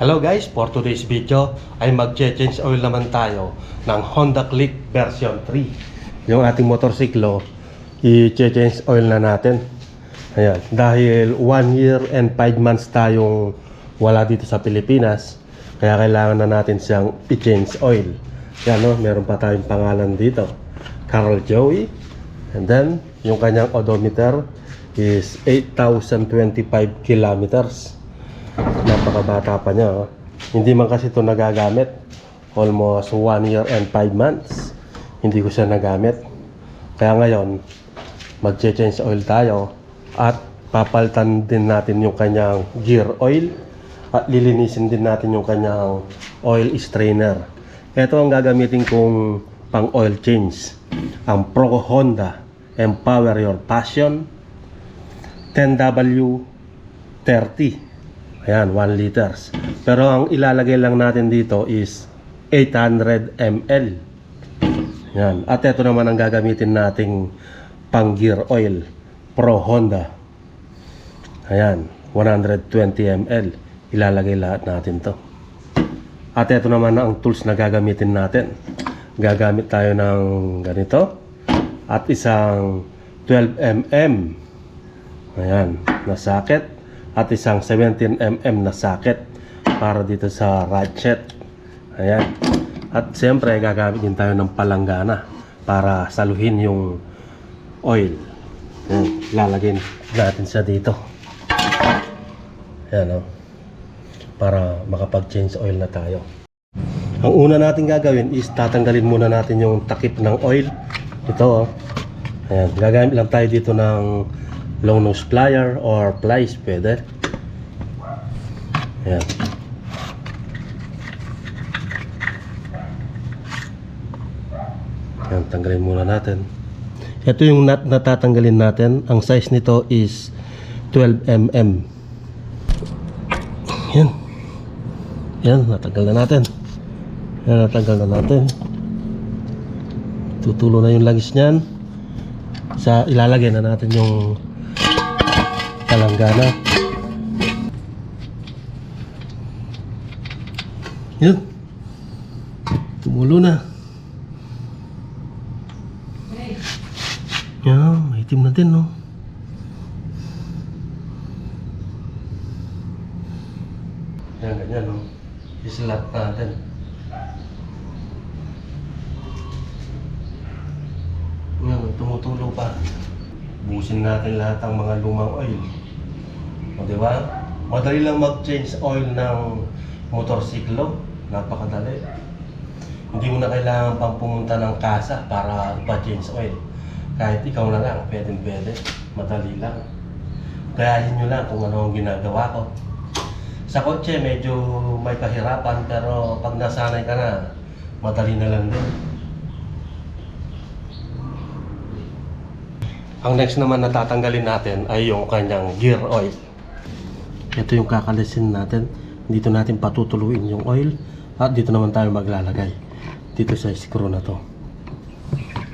Hello guys, for today's video ay mag-change oil naman tayo ng Honda Click version 3. Yung ating motorsiklo, i-change oil na natin. Ayan, dahil 1 year and 5 months tayong wala dito sa Pilipinas, kaya kailangan na natin siyang i-change oil. Yan no, meron pa tayong pangalan dito. Carl Joey. And then, yung kanyang odometer is 8,025 kilometers napakabata pa niya oh. hindi man kasi ito nagagamit. Almost 1 year and 5 months hindi ko siya nagamit. Kaya ngayon mag-change oil tayo at papalitan din natin yung kanyang gear oil at lilinisin din natin yung kanyang oil strainer. Ito ang gagamitin kong pang oil change. Ang Pro Honda Empower Your Passion 10W30 Ayan, 1 liters. Pero ang ilalagay lang natin dito is 800 ml. Ayan. At ito naman ang gagamitin nating pang gear oil. Pro Honda. Ayan, 120 ml. Ilalagay lahat natin to. At ito naman ang tools na gagamitin natin. Gagamit tayo ng ganito. At isang 12 mm. Ayan, na socket at isang 17mm na socket para dito sa ratchet. Ayan. At siyempre gagamit din tayo ng palanggana para saluhin yung oil. Ayan. Lalagyan natin siya dito. Ayan o. Para makapag-change oil na tayo. Ang una natin gagawin is tatanggalin muna natin yung takip ng oil. Ito o. Ayan. Gagamit lang tayo dito ng long nose plier or plies pwede Ayan. Ayan, tanggalin muna natin. Ito yung nut na tatanggalin natin. Ang size nito is 12mm. Yan. Yan, natanggal na natin. Yan, natanggal na natin. Tutulo na yung langis niyan. Sa ilalagay na natin yung talanggana. Yan. Tumulo na. Yan, may itim na din, no? Yan, ganyan, no? Islat natin. Yan, tumutulo pa. Busin natin lahat ng mga lumang oil. O, di ba? Madali lang mag-change oil ng motorsiklo. Napakadali. Hindi mo na kailangan pang pumunta ng kasa para pa-change oil. Kahit ikaw na lang, pwede pwede. Madali lang. Gayahin nyo lang kung ano ang ginagawa ko. Sa kotse, medyo may kahirapan, pero pag nasanay ka na, madali na lang din. Ang next naman na tatanggalin natin ay yung kanyang gear oil. Ito yung kakalisin natin. Dito natin patutuluin yung oil at dito naman tayo maglalagay. Dito sa screw na to.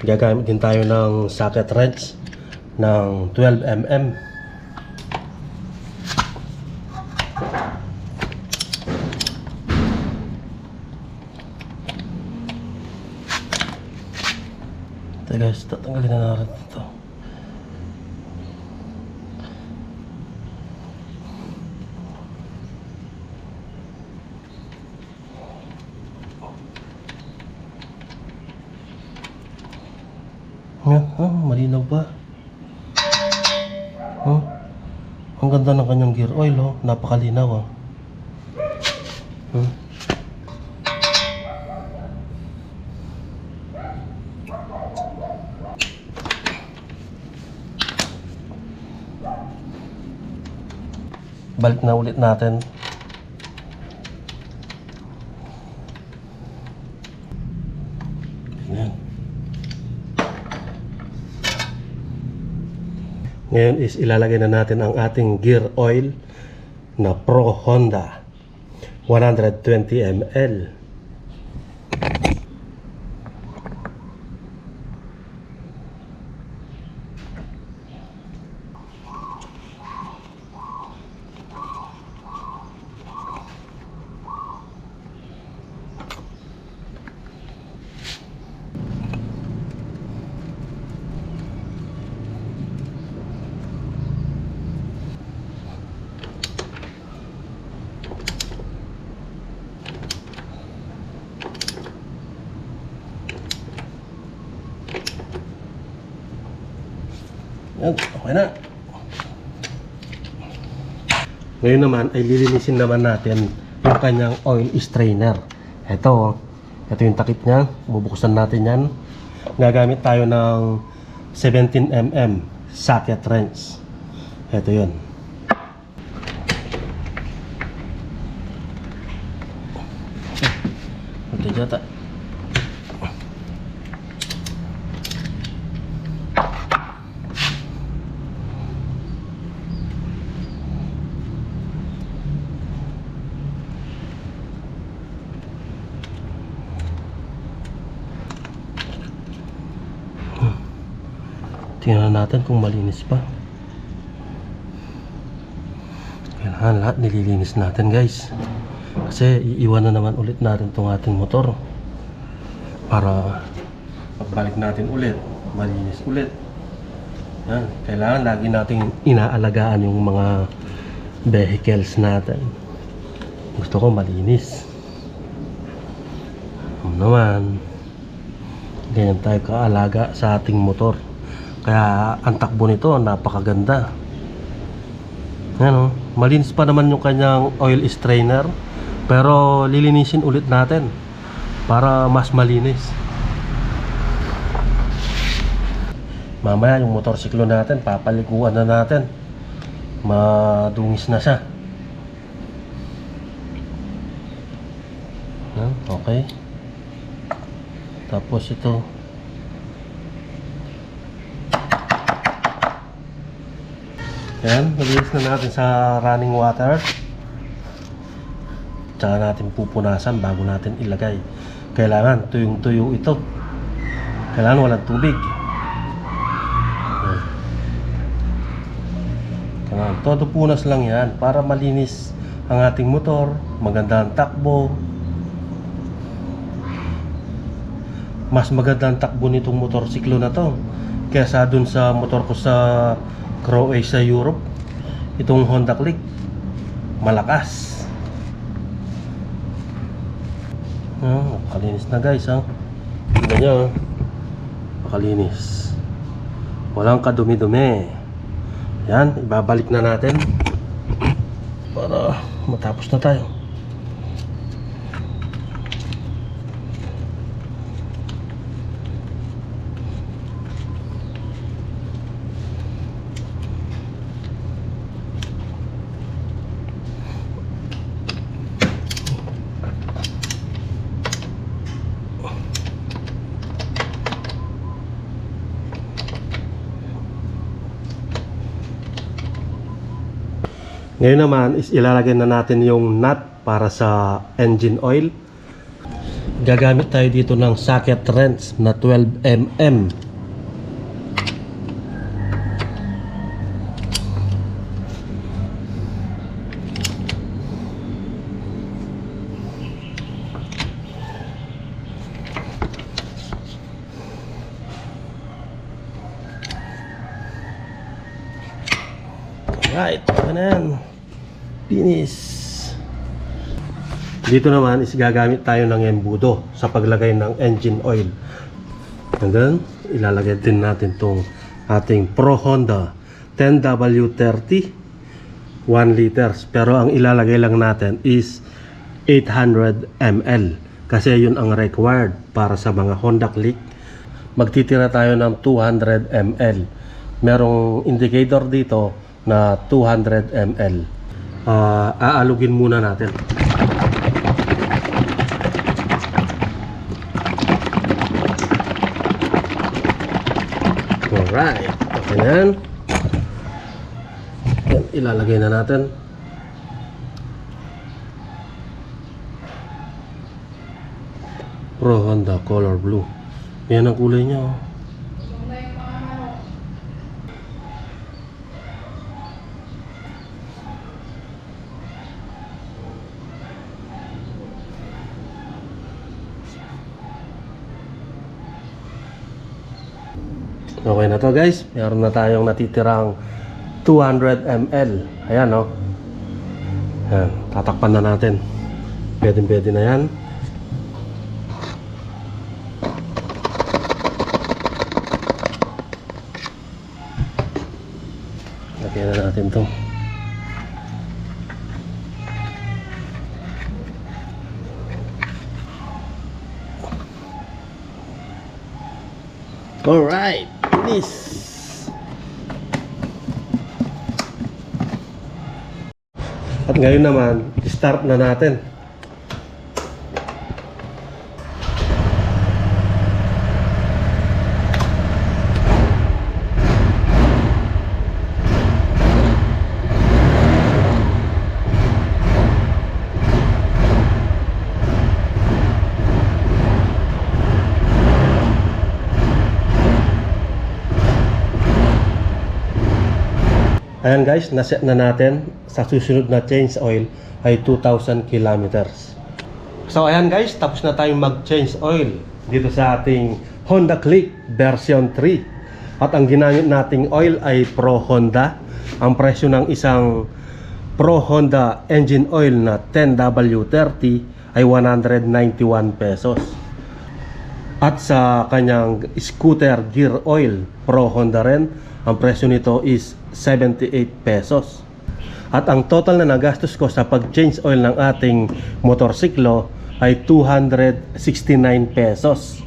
Gagamit din tayo ng socket wrench ng 12mm. Ito guys, tatanggalin na natin ito. Nga, oh, malinaw ba? Oh, ang ganda ng kanyang gear oil, oh. Napakalinaw, oh. Hmm. Balik na ulit natin. Yan. Ngayon is ilalagay na natin ang ating gear oil na Pro Honda 120 ml. Yan, okay na. Ngayon naman ay lilinisin naman natin yung kanyang oil strainer. Ito, ito yung takip niya. Bubuksan natin yan. Gagamit tayo ng 17mm socket wrench. Ito yun. Ito yata. Tingnan natin kung malinis pa. Kailangan lahat nililinis natin guys. Kasi iiwan na naman ulit natin itong ating motor. Para pagbalik natin ulit, malinis ulit. Yan. Kailangan lagi nating inaalagaan yung mga vehicles natin. Gusto ko malinis. Ano naman. Ganyan tayo kaalaga sa ating motor. Kaya ang takbo nito napakaganda. Ano, malinis pa naman yung kanyang oil strainer. Pero lilinisin ulit natin para mas malinis. Mamaya yung motorsiklo natin, papaliguan na natin. Madungis na siya. Yan, okay. Tapos ito, Yan, nalinis na natin sa running water. Tsaka natin pupunasan bago natin ilagay. Kailangan tuyong-tuyo ito. Kailangan walang tubig. Kailangan, todo punas lang yan para malinis ang ating motor, maganda ang takbo. Mas maganda ang takbo nitong motorsiklo na to kaysa dun sa motor ko sa Crow A sa Europe. Itong Honda Click. Malakas. Ah, makalinis na guys ha. Tingnan nyo. ah. Makalinis. Walang kadumi-dumi. Yan, ibabalik na natin. Para matapos na tayo. Ngayon naman is ilalagay na natin yung nut para sa engine oil. Gagamit tayo dito ng socket wrench na 12mm. Right, okay na yan. Finish. Dito naman is gagamit tayo ng embudo sa paglagay ng engine oil. And then, ilalagay din natin tong ating Pro Honda 10W30 1 liters. Pero ang ilalagay lang natin is 800 ml. Kasi yun ang required para sa mga Honda Click. Magtitira tayo ng 200 ml. Merong indicator dito na 200 ml. Ah, aalugin muna natin. Alright. Okay na yan. Yan, ilalagay na natin. Pro Honda Color Blue. Yan ang kulay niya. Oh. Okay na to guys. Meron na tayong natitirang 200 ml. Ayan no. Ayan, tatakpan na natin. Pwede pwede na yan. natin to. Alright, this. Ngayon naman, start na natin. Ayan guys, naset na natin sa susunod na change oil ay 2,000 kilometers. So ayan guys, tapos na tayong mag-change oil dito sa ating Honda Click version 3. At ang ginamit nating oil ay Pro Honda. Ang presyo ng isang Pro Honda engine oil na 10W30 ay 191 pesos. At sa kanyang scooter gear oil, Pro Honda rin, ang presyo nito is 78 pesos. At ang total na nagastos ko sa pag-change oil ng ating motorsiklo ay 269 pesos.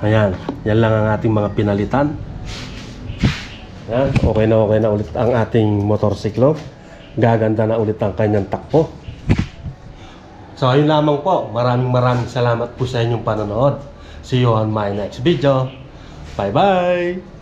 Ayan, yan lang ang ating mga pinalitan. Ayan, okay na okay na ulit ang ating motorsiklo. Gaganda na ulit ang kanyang takbo. So ayun lamang po. Maraming maraming salamat po sa inyong panonood. See you on my next video. Bye bye!